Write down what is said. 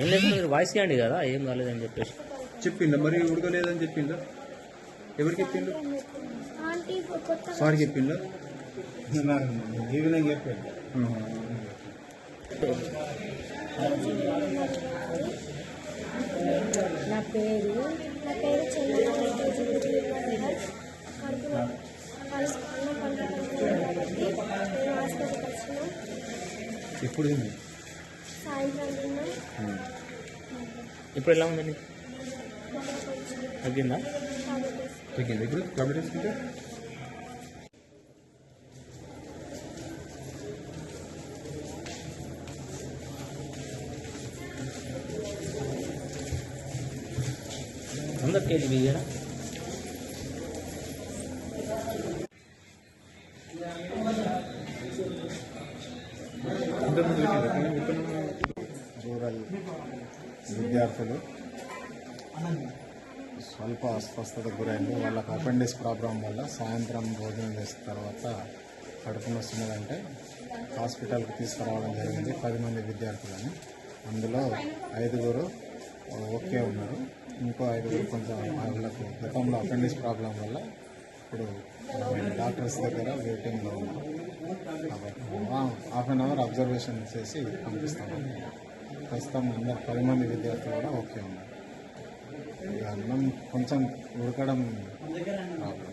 ఏం లేదు మీరు వాయిస్ ఇవ్వండి కదా ఏం కాలేదని చెప్పేసి. చెప్పిందా మరి ఉడకలేదని చెప్పిందా ఎవరికి చెప్పిండు? సారీ చెప్పిందా ఈవినింగ్ చెప్పాడు. నా పేరు. నా పేరు తిన్నా ఇప్పుడు ఎలా ఉందండి? తగ్గిందా? తగ్గింది? ఇప్పుడు టాబ్లెట్ వేసుకుంటే కేజీ బియ్యనా రూరల్ విద్యార్థులు స్వల్ప అస్వస్థతకు గురైంది. వాళ్ళకి అపెండిస్ ప్రాబ్లం వల్ల సాయంత్రం భోజనం చేసిన తర్వాత కడుపు నొస్తున్నదంటే హాస్పిటల్కి తీసుకురావడం జరిగింది. పది మంది విద్యార్థులని. అందులో ఐదుగురు ఓకే ఉన్నారు. ఇంకో ఐదుగురు కొంచెం వాళ్ళకు గతంలో అపెండిక్స్ ప్రాబ్లం వల్ల ఇప్పుడు డాక్టర్స్ దగ్గర వెయిటింగ్లో ఉన్నాం. కాబట్టి హాఫ్ అన్ అవర్ అబ్జర్వేషన్ చేసి పంపిస్తాము ప్రస్తుతం అందరు పది మంది విద్యార్థులు కూడా ఓకే ఉన్నారు. అన్నం కొంచెం ఉడకడం ప్రాబ్లం.